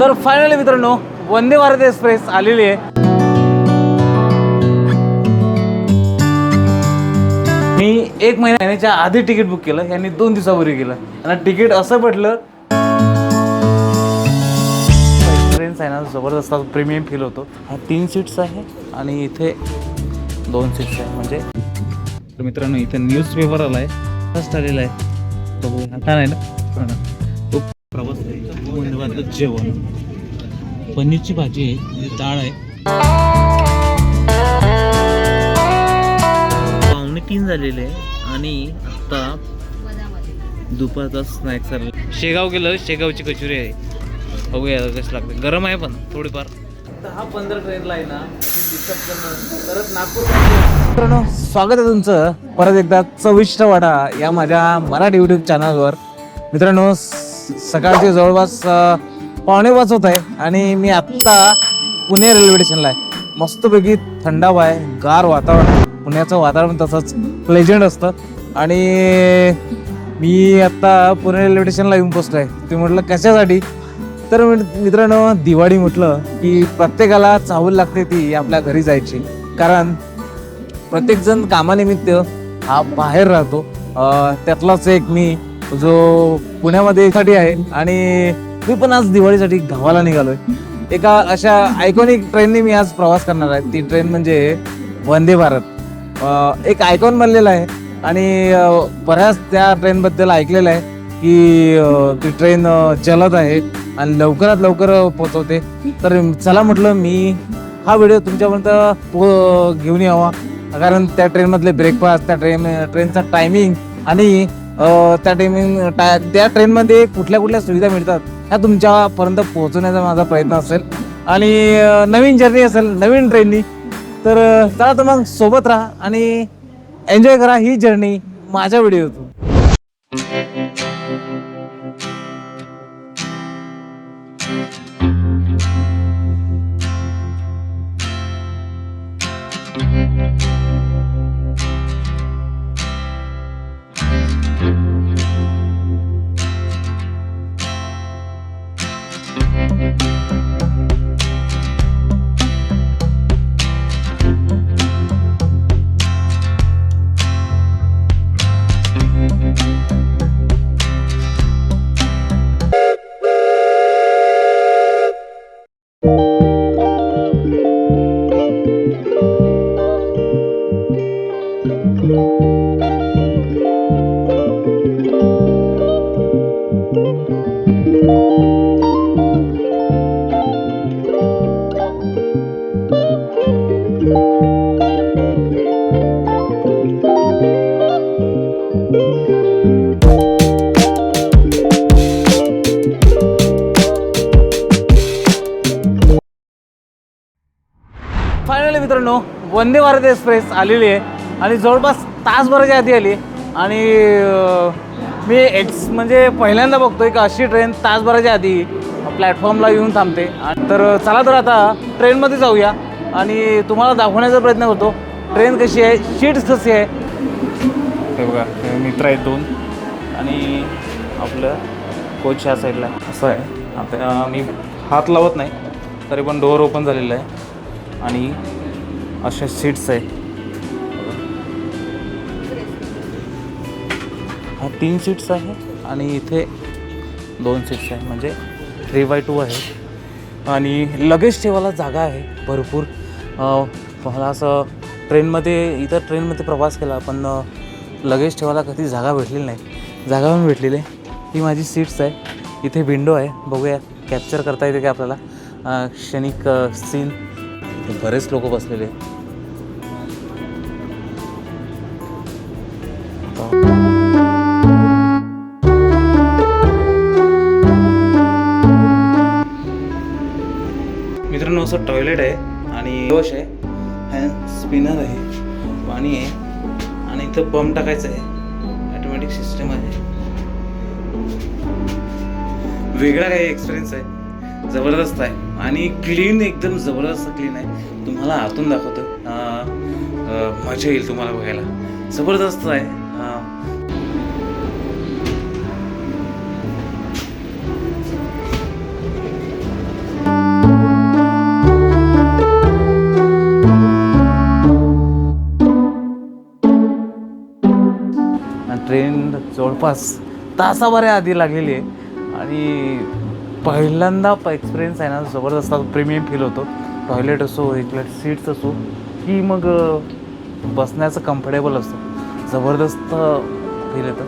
तर फायनली मित्रांनो वंदे भारत एक्सप्रेस आलेली आहे. मी एक महिन्याच्या आधी तिकीट बुक केलं यांनी दोन दिवसापूर्वी केलं. आणि तिकीट असं पटलं एक्सपिरियन्स आहे ना जबरदस्त प्रीमियम फील होतो. हा तीन सीट्स आहे आणि इथे दोन सीट्स आहे. म्हणजे तर मित्रांनो इथे न्यूजपेपर आला आहे फर्स्ट आलेला आहे. बघू आता नाही ना प्रवास जेवण. पनीरची भाजी आहे डाळ आहे. पावणे तीन झालेले आहे आणि आता दुपारचा स्नॅक्स शेगाव गेलं शेगावची कचोरी आहे. बघूया कसं लागते. गरम आहे पण थोडीफार. दहा पंधरा ट्रेनला आहे ना परत नागपूर मित्रांनो स्वागत आहे तुमचं. परत एकदा चविष्ट वाडा या माझ्या मराठी यूट्यूब चॅनलवर मित्रांनो सकाळचे जवळपास पावणे पाच होत आहे. आणि मी आत्ता पुणे रेल्वे स्टेशनला आहे. मस्तपैकी थंडावा आहे गार वातावरण पुण्याचं वातावरण तसंच प्लेजंट असतं. आणि मी आत्ता पुणे रेल्वे स्टेशनला येऊन पोचलो आहे ते म्हटलं कशासाठी? तर मित्रांनो दिवाळी म्हटलं की प्रत्येकाला चाहूल लागते ती आपल्या घरी जायची. कारण प्रत्येकजण कामानिमित्त हा बाहेर राहतो. त्यातलाच एक मी जो पुण्यामध्ये साठी आहे आणि मी पण आज दिवाळीसाठी गावाला निघालोय. एका अशा आयकॉनिक ट्रेनने मी आज प्रवास करणार आहे. ती ट्रेन म्हणजे वंदे भारत. एक आयकॉन बनलेला आहे आणि बऱ्याच त्या ट्रेनबद्दल ऐकलेलं आहे की ती ट्रेन चलत जलद आहे आणि लवकरात लवकर पोचवते तर चला म्हटलं मी हा व्हिडिओ तुमच्यापर्यंत पो घेऊन यावा. कारण त्या ट्रेनमधले ब्रेकफास्ट त्या ट्रेन ट्रेनचा टायमिंग आणि त्या टायमिंग त्या ट्रेनमध्ये कुठल्या कुठल्या सुविधा मिळतात ह्या तुमच्यापर्यंत पोहोचवण्याचा माझा प्रयत्न असेल. आणि नवीन जर्नी असेल नवीन ट्रेननी तर चला तर मग सोबत राहा आणि एन्जॉय करा ही जर्नी माझ्या व्हिडिओतून वंदे एक्सप्रेस आलेली आहे. आणि जवळपास तासभराच्या आधी आली. आणि मी एक्स म्हणजे पहिल्यांदा बघतोय का अशी ट्रेन तासभराच्या आधी प्लॅटफॉर्मला येऊन थांबते. आणि तर चला तर आता ट्रेनमध्ये जाऊया. आणि तुम्हाला दाखवण्याचा प्रयत्न करतो. ट्रेन कशी आहे? सीट्स कशी आहे? हे बघा मित्र आहेत दोन. आणि आपलं कोच ह्या साईडला असं आहे. आता मी हात लावत नाही. तरी पण डोअर ओपन झालेलं आहे. आणि अशा सीट्स आहे. हा तीन सीट्स आहे आणि इथे दोन सीट्स आहे. म्हणजे थ्री बाय टू आहे. आणि लगेज ठेवायला जागा आहे भरपूर. मला असं ट्रेनमध्ये इतर ट्रेनमध्ये प्रवास केला पण लगेज ठेवायला कधी जागा भेटलेली नाही. जागा पण भेटलेली आहे. ही माझी सीट्स आहे. इथे विंडो आहे. बघूया. कॅप्चर करता येते का आपल्याला? क्षणिक सीन बरेच लोक बसलेले मित्रांनो असं टॉयलेट आहे आणि वॉश आहे. हँड स्पिनर आहे पाणी आहे आणि इथं पंप टाकायचं आहे. ऑटोमॅटिक सिस्टम आहे. वेगळा काही एक्सपिरियन्स आहे. जबरदस्त आहे. आणि क्लीन एकदम जबरदस्त क्लीन आहे. तुम्हाला आतून दाखवतो. मजा येईल तुम्हाला बघायला. जबरदस्त आहे. ट्रेन जवळपास तासाभर आधी लागलेली आहे. आणि पहिल्यांदा एक्सपिरियन्स आहे ना जबरदस्त प्रीमियम फील होतो. टॉयलेट असो इकडे सीट्स असो की मग बसण्याचं कम्फर्टेबल असतं. जबरदस्त फील येतं.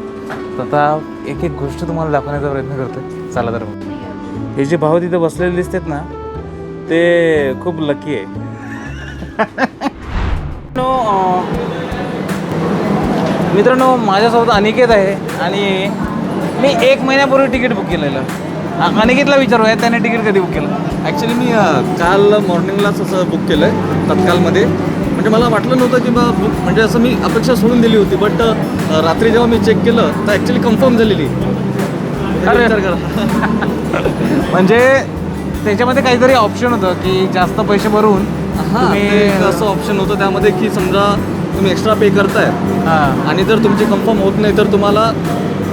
तर आता एक एक गोष्ट तुम्हाला दाखवण्याचा प्रयत्न करतो चला तर हे जे भाऊ तिथे बसलेले दिसतात ना ते खूप लकी आहे. नो मित्रांनो माझ्यासोबत अनिकेत आहे आणि मी एक महिन्यापूर्वी तिकीट बुक केलेलं. अनिकेतला विचारूया? त्याने तिकीट कधी बुक केलं? ॲक्च्युली मी अ, काल मॉर्निंगलाच असं बुक केलं आहे तत्कालमध्ये. म्हणजे मला वाटलं नव्हतं की बा बुक म्हणजे असं मी अपेक्षा सोडून दिली होती बट रात्री जेव्हा मी चेक केलं तर ॲक्च्युली कन्फर्म झालेली. अरे. विचार करा. म्हणजे त्याच्यामध्ये काहीतरी ऑप्शन होतं की जास्त पैसे भरून हां तुम्ही ते एक असं ऑप्शन होतं त्यामध्ये की समजा तुम्ही एक्स्ट्रा पे करताय हां. आणि जर तुमची कन्फर्म होत नाही तर तुम्हाला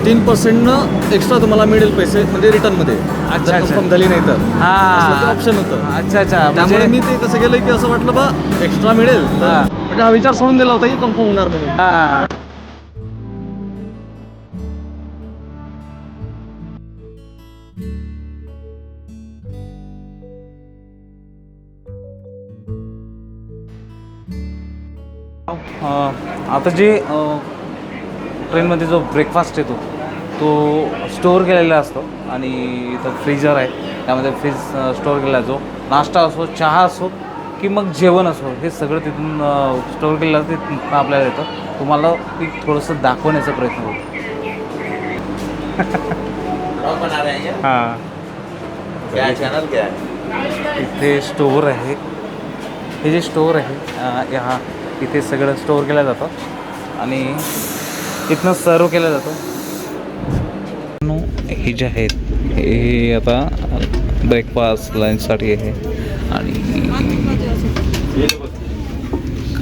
तीन पर्सेंटनं एक्स्ट्रा तुम्हाला मिळेल पैसे म्हणजे रिटर्नमध्ये. अच्छा, अच्छा. कन्फर्म झाली नाही तर. हां. ऑप्शन होतं. अच्छा अच्छा. त्यामुळे म्हणजे- मी ते कसं केलं की असं वाटलं बा एक्स्ट्रा मिळेल. तर हां. म्हणजे हा विचार सोडून दिला होता की कन्फर्म होणार म्हणून. हां. अं, आता जे अं, ट्रेनमध्ये जो ब्रेकफास्ट येतो तो स्टोअर केलेला असतो आणि इथं फ्रीजर आहे. त्यामध्ये फ्रीज स्टोअर केलेला जो नाश्ता असो चहा असो की मग जेवण असो हे सगळं तिथून स्टोअर केलेलं असतं ते तिथून आपल्याला येतं. तुम्हाला ते थोडंसं दाखवण्याचा प्रयत्न करतो हां. क्या चैनल क्या है? इथे स्टोअर आहे. हे जे स्टोअर आहे ह्या इथे सगळं स्टोअर केलं जातं. आणि इथनं सर्व केलं जातं. हे जे आहेत हे आता ब्रेकफास्ट लंचसाठी आहे. आणि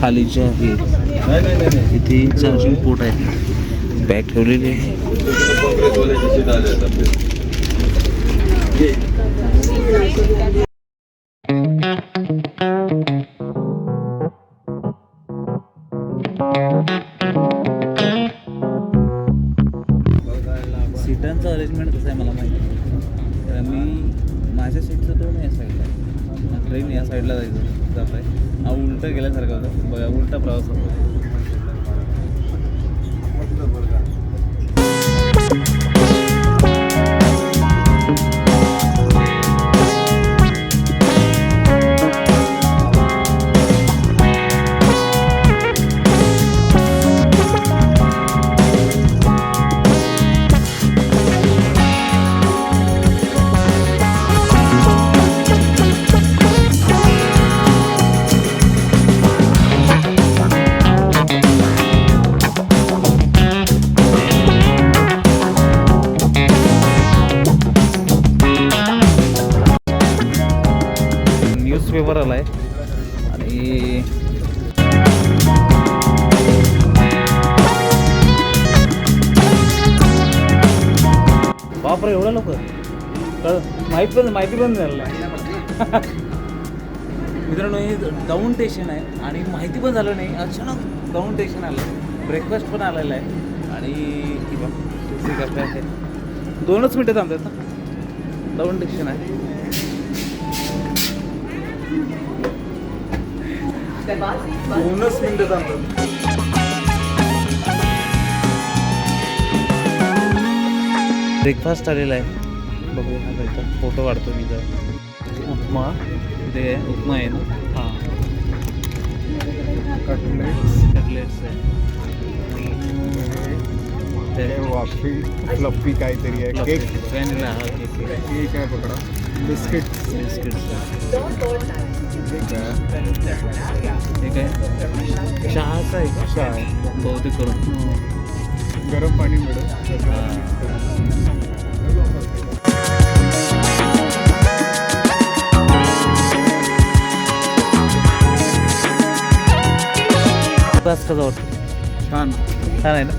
खाली जे आहे इथे चार्जिंग पोर्ट आहे. बॅग ठेवलेली आहे. आहे मला माहिती. तर मी माझ्या सीटचं दोन या साईडला आहे. ट्रेन या साईडला जायचं. जात आहे हा उलटं गेल्यासारखं होतं. बघा उलटा प्रवास होतो बापरे एवढं लोक कळ माहिती पण माहिती पण झालं नाही मित्रांनो हे डाऊन स्टेशन आहे आणि माहिती पण झालं नाही. अचानक डाऊन स्टेशन आलं. ब्रेकफास्ट पण आलेला आहे. आणि ही बघ दुसरी कॅफे आहे. दोनच मिनटं थांबतात ना. डाऊन स्टेशन आहे. दोनच मिनिटं थांबतात. ब्रेकफास्ट आलेला आहे. बघूया हा भेटतो फोटो काढतो मी जर उपमा. इथे उपमा आहे ना? हां. कटलेट्स आहे. वाफी फ्लफी काहीतरी आहे. केक व्हॅनिला हा केक आहे. केक आहे पकडा. बिस्किट बिस्किट्स आहे. केक आहे. चहाचा आहे. का चहा आहे. बहुतेक करून. गरम पाणी मिळेल. बस कसं वाटतं? छान. छान आहे ना?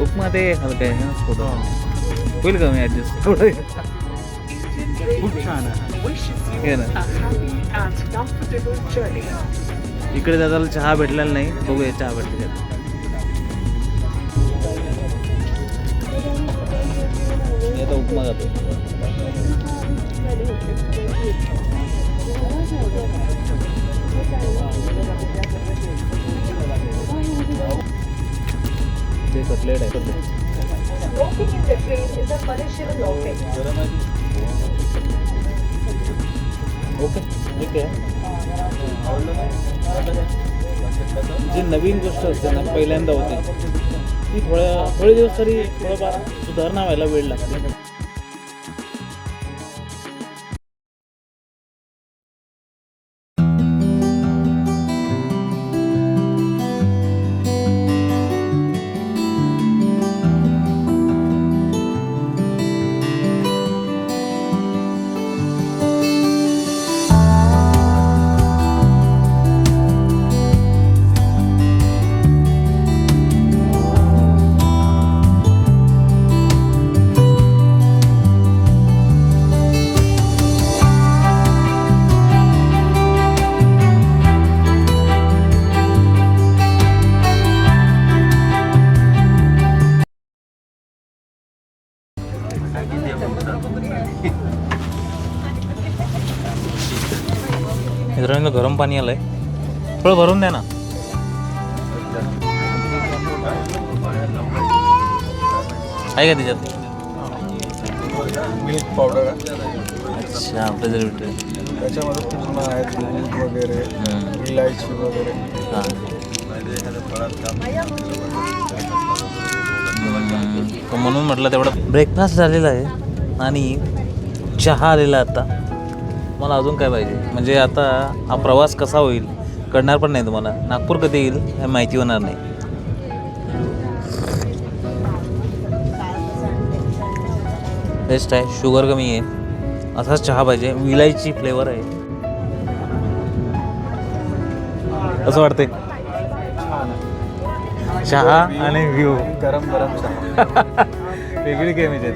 उपमा ते हलका आहे ना फोटो होईल का मी ॲडजस्ट थोडं? खूप छान आहे. हे ना. इकडे दादाला चहा भेटलेला नाही. बघूया चहा भेटते मग होते ते कटलेट आहे Smoking ओके ठीक आहे जी नवीन गोष्ट असते ना पहिल्यांदा होते ती थोड्या थोडे दिवस तरी थोडंफार सुधारणा व्हायला वेळ लागते. गरम पाणी आलंय. थोडं भरून द्या ना. आहे का त्याच्यात मिल्क पावडर अच्छा प्रेझर्वेटिव्ह त्याच्यामध्ये पूर्ण आहे दूध वगैरे इलायची वगैरे. हां. म्हणून म्हटलं तेवढं. ब्रेकफास्ट झालेला आहे आणि चहा आलेला आता. मला अजून काय पाहिजे? म्हणजे आता हा प्रवास कसा होईल? कळणार पण नाही तुम्हाला. नागपूर कधी येईल हे माहिती होणार नाही. बेस्ट आहे. शुगर कमी आहे. असाच चहा पाहिजे. विलायची फ्लेवर आहे. असं वाटते चहा आणि व्ह्यू गरम गरम चहा. वेगळी गेम आहे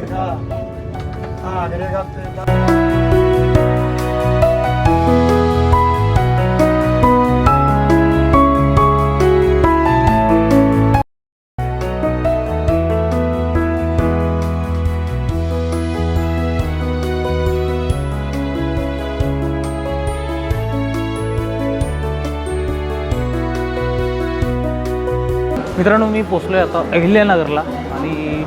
मित्रांनो मी पोचलो आहे आता अहिल्यानगरला आणि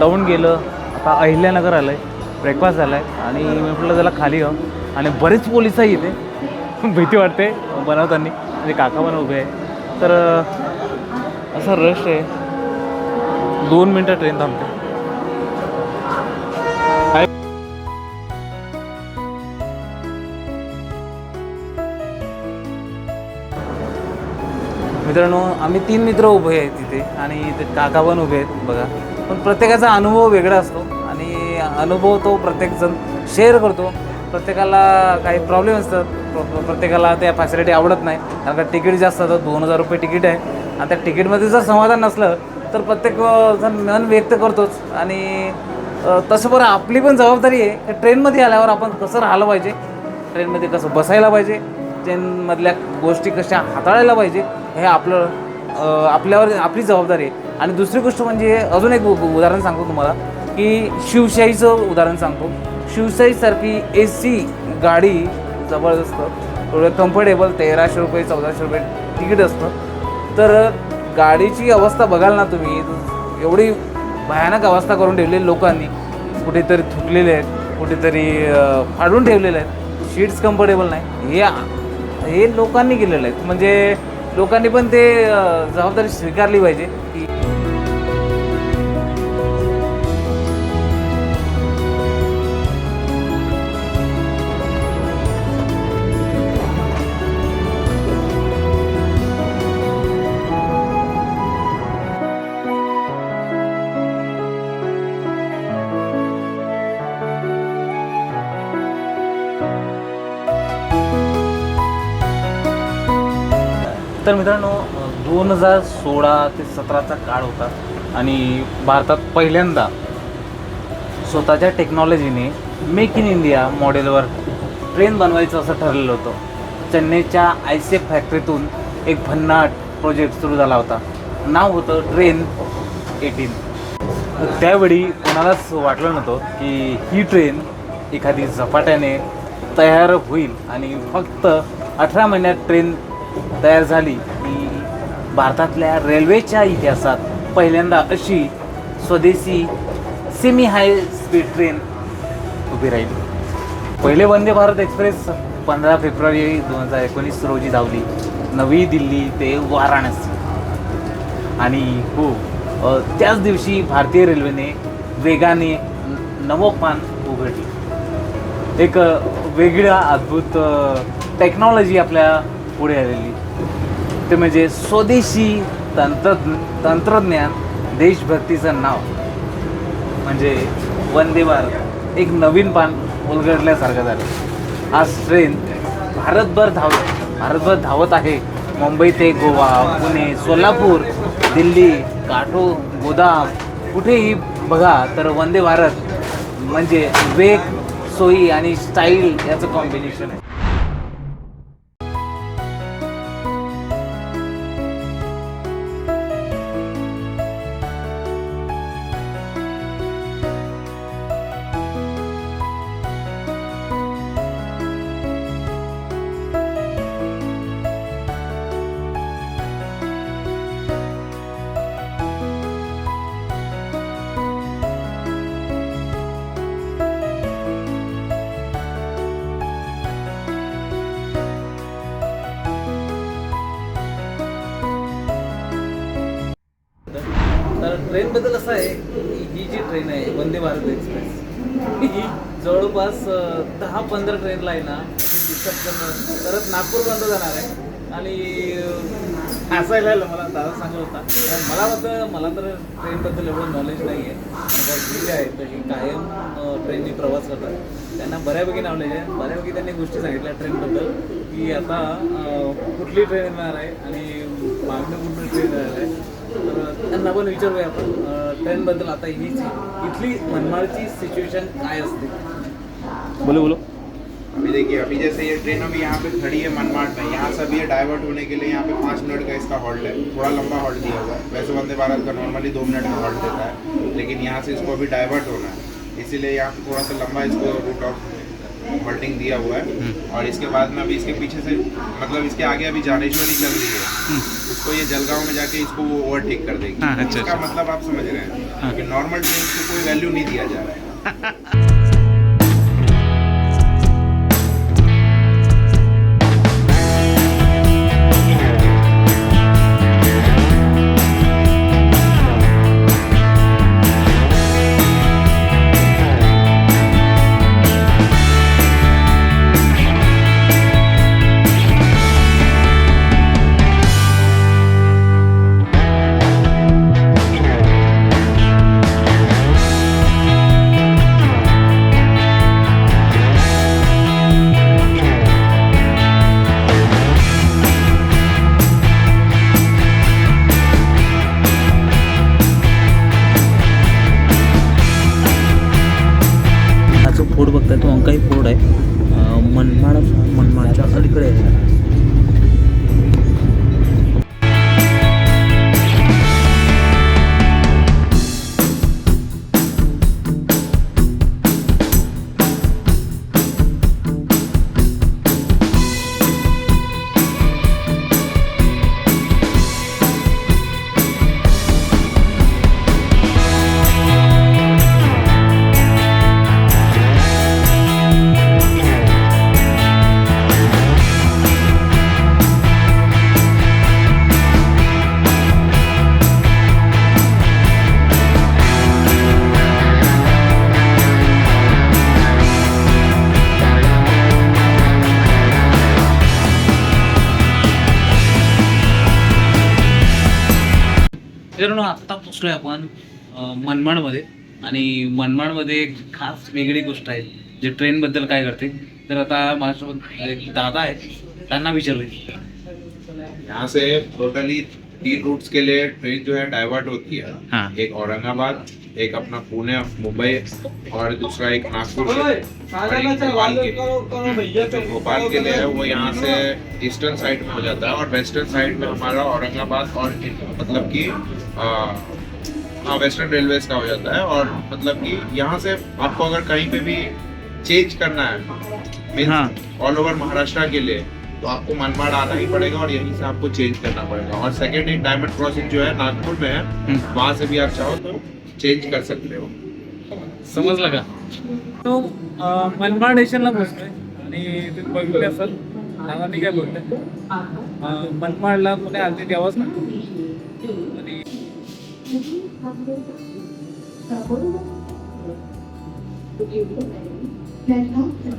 दौंड गेलं. आता अहिल्यानगर आलं आहे ब्रेकफास्ट झाला आहे आणि मी म्हटलं त्याला खाली हवं आणि बरेच पोलिसही आहे इथे. भीती वाटते बनवताना. म्हणजे काका पण उभे आहे तर असा रश आहे. दोन मिनटं ट्रेन थांबते. मित्रांनो आम्ही तीन मित्र उभे आहेत तिथे आणि ते काका पण उभे आहेत बघा. पण प्रत्येकाचा अनुभव वेगळा असतो आणि अनुभव तो प्रत्येकजण शेअर करतो. प्रत्येकाला काही प्रॉब्लेम असतात प्रत्येकाला त्या फॅसिलिटी आवडत नाही. कारण का तिकीट जास्त असतं दोन हजार रुपये तिकीट आहे. आणि त्या तिकीटमध्ये जर समाधान नसलं तर प्रत्येक जण मन व्यक्त करतोच. आणि तसं बरं आपली पण जबाबदारी आहे की ट्रेनमध्ये आल्यावर आपण कसं राहिलं पाहिजे? ट्रेनमध्ये कसं बसायला पाहिजे? ट्रेनमधल्या गोष्टी कशा हाताळायला पाहिजे? हे आपलं आपल्यावर आपली जबाबदारी आहे. आणि दुसरी गोष्ट म्हणजे अजून एक उ- उदाहरण सांगतो तुम्हाला की शिवशाहीचं उदाहरण सांगतो. शिवशाहीसारखी ए सी गाडी जबरदस्त थोडं कम्फर्टेबल तेराशे रुपये चौदाशे रुपये तिकीट असतं. तर गाडीची अवस्था बघाल ना तुम्ही एवढी भयानक अवस्था करून ठेवलेली लोकांनी. कुठेतरी थुकलेले आहेत कुठेतरी फाडून ठेवलेले आहेत. शीट्स कम्फर्टेबल नाही. हे हे लोकांनी केलेलं आहेत म्हणजे लोकांनी पण ते जबाबदारी स्वीकारली पाहिजे की तर मित्रांनो दोन हजार सोळा ते सतराचा काळ होता आणि भारतात पहिल्यांदा स्वतःच्या टेक्नॉलॉजीने मेक इन इंडिया मॉडेलवर ट्रेन बनवायचं असं ठरलेलं होतं. चेन्नईच्या आय सी एफ फॅक्टरीतून एक भन्नाट प्रोजेक्ट सुरू झाला होता. नाव होतं ट्रेन एटीन त्यावेळी कोणालाच वाटलं नव्हतं की ही ट्रेन एखादी झपाट्याने तयार होईल आणि फक्त अठरा महिन्यात ट्रेन तयार झाली. की भारतातल्या रेल्वेच्या इतिहासात पहिल्यांदा अशी स्वदेशी सेमी हाय स्पीड ट्रेन उभी राहिली. पहिले वंदे भारत एक्सप्रेस पंधरा फेब्रुवारी दोन हजार एकोणीस रोजी धावली. नवी दिल्ली ते वाराणसी. आणि हो त्याच दिवशी भारतीय रेल्वेने वेगाने नवोपान उघडली. एक अ, वेगळ्या अद्भुत टेक्नॉलॉजी आपल्या पुढे आलेली. ते म्हणजे स्वदेशी तंत्र तंत्रज्ञान देशभक्तीचं नाव. म्हणजे वंदे भारत. एक नवीन पान उलगडल्यासारखं झालं. आज ट्रेन भारतभर धावत भारतभर धावत आहे. मुंबई ते गोवा पुणे सोलापूर दिल्ली काठो गोदाम. कुठेही बघा तर वंदे भारत म्हणजे वेग सोयी आणि स्टाईल याचं कॉम्बिनेशन आहे. ट्रेनबद्दल असं आहे की ही जी ट्रेन आहे वंदे भारत एक्सप्रेस ही जवळपास दहा पंधरा ट्रेनला आहे ना ही डिस्टर्ब परत नागपूर बंद जाणार आहे. आणि अं, हसायला मला दादा सांगत होता. कारण मला वाटतं मला तर ट्रेनबद्दल एवढं नॉलेज नाही आहे. ही जे आहे तर ही कायम ट्रेननी प्रवास करतात. त्यांना बऱ्यापैकी नॉलेज आहे. बऱ्यापैकी त्यांनी गोष्टी सांगितल्या ट्रेनबद्दल की आता कुठली ट्रेन येणार आहे आणि मागणं कुठली ट्रेन येणार आहे. त्यांना पण विचारूया आपण. अं, ट्रेनबद्दल आता ही इथली मनमाडची सिच्युएशन काय असते? बोलो बोलो. अभी देखिए अभी जैसे ये ट्रेन अभी यहाँ पे खड़ी है मनमाड में यहाँ से अभी ये डाइवर्ट होने के लिए यहाँ पे पाँच मिनट का इसका हॉल्ट है। थोड़ा लंबा हॉल्ट दिया हुआ है। वैसे वंदे भारत का नॉर्मली दो मिनट का हॉल्ट देता है लेकिन यहाँ से इसको अभी डाइवर्ट होना है। इसीलिए यहाँ पे थोड़ा सा लंबा इसको रूट ऑफ़ हॉल्टिंग दिया हुआ है। और इसके बाद में अभी इसके पीछे से मतलब इसके आगे अभी जानेश्वरी चल रही है। उसको ये जलगांव में जाके इसको वो ओवरटेक कर देगी। हाँ, अच्छा, इसका अच्छा। मतलब आप समझ रहे हैं। कि नॉर्मल ट्रेन को कोई वैल्यू नहीं दिया जा रहा हा। मनमाडमध्ये एक खास वेगळी गोष्ट आहे. जे ट्रेनबद्दल काय करते तर आता माझ्यासोबत एक दादा आहेत त्यांना विचारूया यहाँ से टोटली तीन रूट्स के लिए ट्रेन जो है डाइवर्ट होती है. हाँ। एक औरंगाबाद एक अपना पुणे मुंबई और दूसरा एक नागपुर से. और एक भोपाल के लिए. जो भोपाल के लिए है वो यहाँ से ईस्टर्न साइड में हो जाता है और वेस्टर्न साइड में हमारा औरंगाबाद और मतलब कि हाँ वेस्टर्न रेलवेज का हो जाता है और मतलब कि यहाँ से आपको अगर कहीं पे भी चेंज करना है हाँ। ऑल ओवर महाराष्ट्र के लिए तो आपको मनमाड आना ही पड़ेगा और यहीं से आपको चेंज करना पड़ेगा। और सेकेंड एक डायमंड क्रॉसिंग जो है नागपुर में है वहाँ से भी आप चाहो तो चेंज कर सकते हो। समजलं लगा। तो मनमाड स्टेशनला पोहोचतोय आणि तुम्ही बघितले असाल मी काय बोलतोय? मनमाडला कोणी आलते तेव्हाच ना.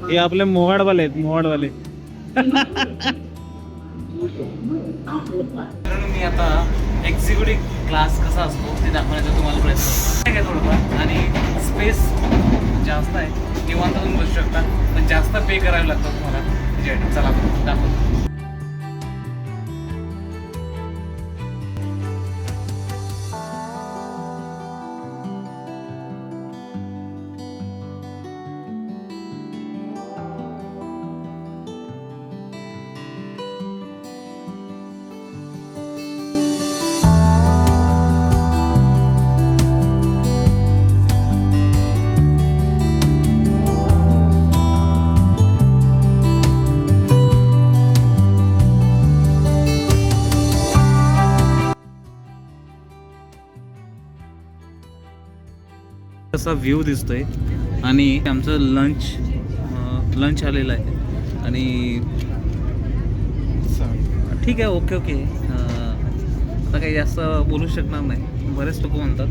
हे आपले मोवाडवाले आहेत मोवाडवाले मी आता एक्झिक्युटिव्ह क्लास कसा असतो ते दाखवण्याचा तुम्हाला प्रयत्न. काय काय थोडंफार. आणि स्पेस जास्त आहे. निवांत तुम्ही बसू शकता. पण जास्त पे करायला लागतं तुम्हाला. त्याच्यासाठी चला दाखवतो. असा व्ह्यू दिसतोय. आणि आमचं लंच लंच आलेलं आहे. आणि ठीक आहे ओके ओके आता काही जास्त बोलू शकणार नाही. बरेच लोक म्हणतात.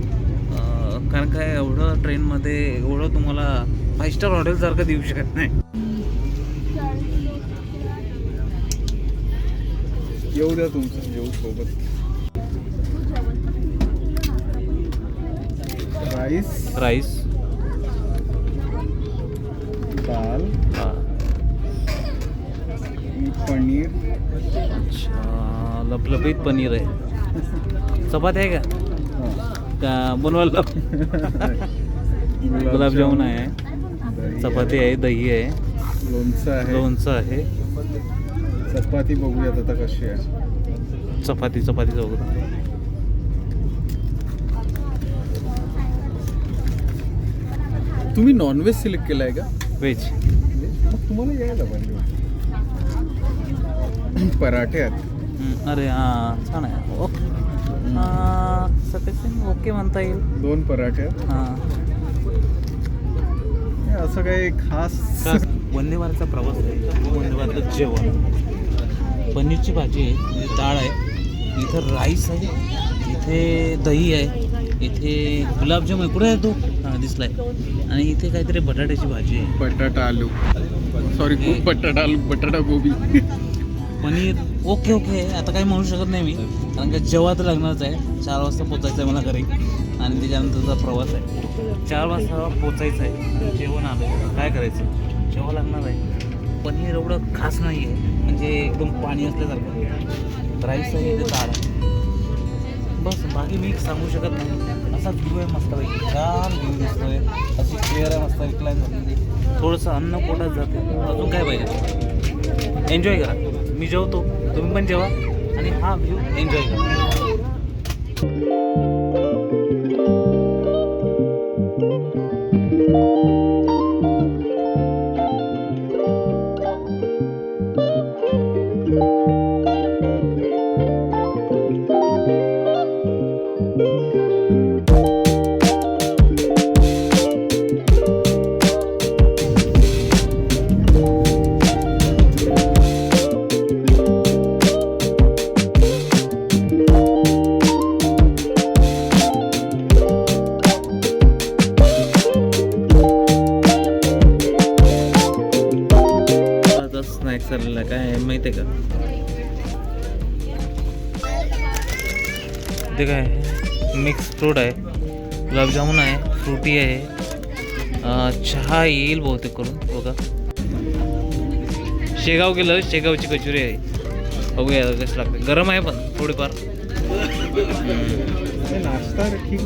कारण काय एवढं ट्रेनमध्ये एवढं तुम्हाला फाईव्ह स्टार हॉटेलसारखं देऊ शकत नाही. येऊ द्या तुमचं येऊ सोबत. राईस. राईस. दाल. पनीर. अच्छा लपलपीत पनीर आहे. चपाती आहे का? का बनवायला गुलाबजामुन आहे. चपाती आहे. दही आहे. लोणचं आहे. लोणचं आहे. चपाती बघूयात आता कशी आहे. चपाती चपाती चौक तुम्ही नॉनव्हेज सिलेक्ट केलं आहे का? व्हेज मग तुम्हाला यायला पाहिजे. पराठे आहेत. हम्म, अरे हां छान आहे. ओके सफिशियंट ओके म्हणता येईल. दोन पराठे आहेत. हां. हे असं काही खास वंदे भारतचा प्रवास आहे. वंदे भारतचं जेवण. पनीरची भाजी आहे म्हणजे डाळ आहे. इथं राईस आहे इथे दही आहे इथे गुलाबजाम आहे. कुठे आहे तो? हां दिसलाय. आणि इथे काहीतरी बटाट्याची भाजी आहे. बटाटा आलू. सॉरी खूप बटाटा आलू बटाटा गोबी. पनीर ओके ओके आता काही म्हणू शकत नाही मी. कारण का जेव्हा तर लागणारच आहे चार वाजता पोचायचं आहे मला घरी. आणि त्याच्यानंतरचा प्रवास आहे. चार वाजता पोचायचं आहे जेवण आलं काय करायचं? जेव्हा लागणार आहे. पनीर एवढं खास नाही आहे म्हणजे एकदम पाणी असल्यासारखं. राईस आहे आहे. बस बाकी मी सांगू शकत नाही. असा व्ह्यू आहे मस्तपैकी छान व्ह्यू दिसतोय. अशी क्लिअर आहे मस्त रिक्लाईन झालेली थोडंसं अन्न पोटात जाते. अजून काय पाहिजे? एन्जॉय करा. मी जेवतो. तुम्ही पण जेवा. आणि हा व्ह्यू एन्जॉय करा. फ्रुटी आहे. अं, चहा येईल बहुतेक करून बघा. शेगाव गेलं शेगावची कचोरी आहे. बघूया कसं लागते. गरम आहे पण थोडीफार. नाश्ता ठीक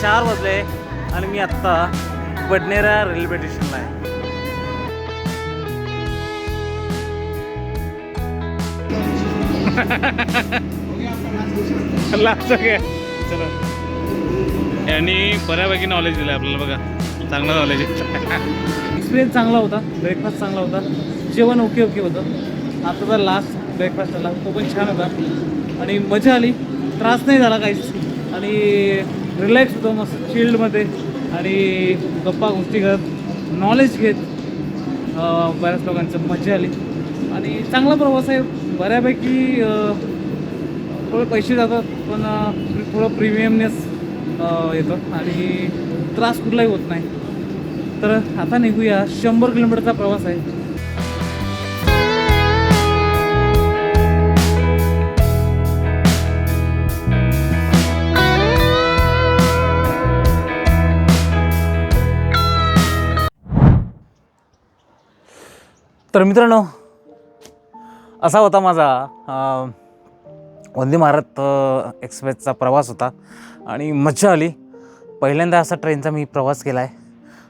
चार वाजले आणि मी आत्ता बडनेरा रेल्वे स्टेशनला आहे. लास्ट काय चला. यांनी बऱ्यापैकी नॉलेज दिलं आपल्याला बघा. चांगलं नॉलेज एक्सपिरियन्स चांगला होता. ब्रेकफास्ट चांगला होता. जेवण ओके ओके होतं. आता तर लास्ट ब्रेकफास्ट आला तो पण छान होता. आणि मजा आली. त्रास नाही झाला काहीच. आणि रिलॅक्स होतो मस्त चिल्डमध्ये आणि गप्पा गोष्टी करत नॉलेज घेत. बऱ्याच लोकांचं मजा आली. आणि चांगला प्रवास आहे. बऱ्यापैकी थोडे पैसे जातात पण थोडं प्रीमियमनेस येतं. आणि त्रास कुठलाही होत नाही. तर आता निघूया. शंभर किलोमीटरचा प्रवास आहे. तर मित्रांनो असा होता माझा वंदे भारत एक्सप्रेसचा प्रवास होता. आणि मज्जा आली. पहिल्यांदा असा ट्रेनचा मी प्रवास केला आहे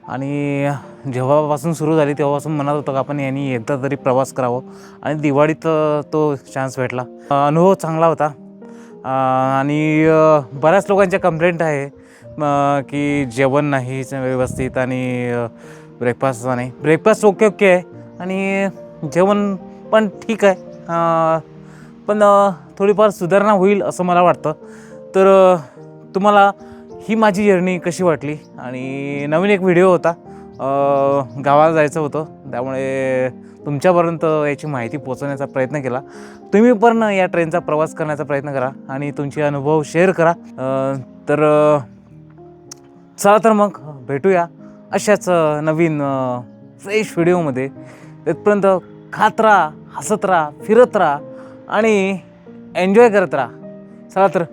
आणि जेव्हापासून सुरू झाली तेव्हापासून म्हणत होतं का आपण यांनी एकदा तरी प्रवास करावं. आणि दिवाळीत तो चान्स भेटला. अनुभव चांगला होता. आणि बऱ्याच लोकांच्या कंप्लेंट आहे की जेवण नाही व्यवस्थित आणि ब्रेकफास्ट नाही. ब्रेकफास्ट ओके ओके आहे. आणि जेवण पण ठीक आहे. पण थोडीफार सुधारणा होईल असं मला वाटतं. तर तुम्हाला ही माझी जर्नी कशी वाटली? आणि नवीन एक व्हिडिओ होता. गावाला जायचं होतं. त्यामुळे तुमच्यापर्यंत याची माहिती पोचवण्याचा प्रयत्न केला. तुम्ही पण या ट्रेनचा प्रवास करण्याचा प्रयत्न करा आणि तुमचे अनुभव शेअर करा. तर चला तर मग भेटूया अशाच नवीन फ्रेश व्हिडिओमध्ये तिथपर्यंत खात राहा हसत राहा फिरत राहा आणि एन्जॉय करत राहा. चला तर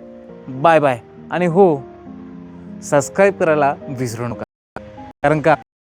बाय बाय. आणि हो सबस्क्राईब करायला विसरू नका. कारण का?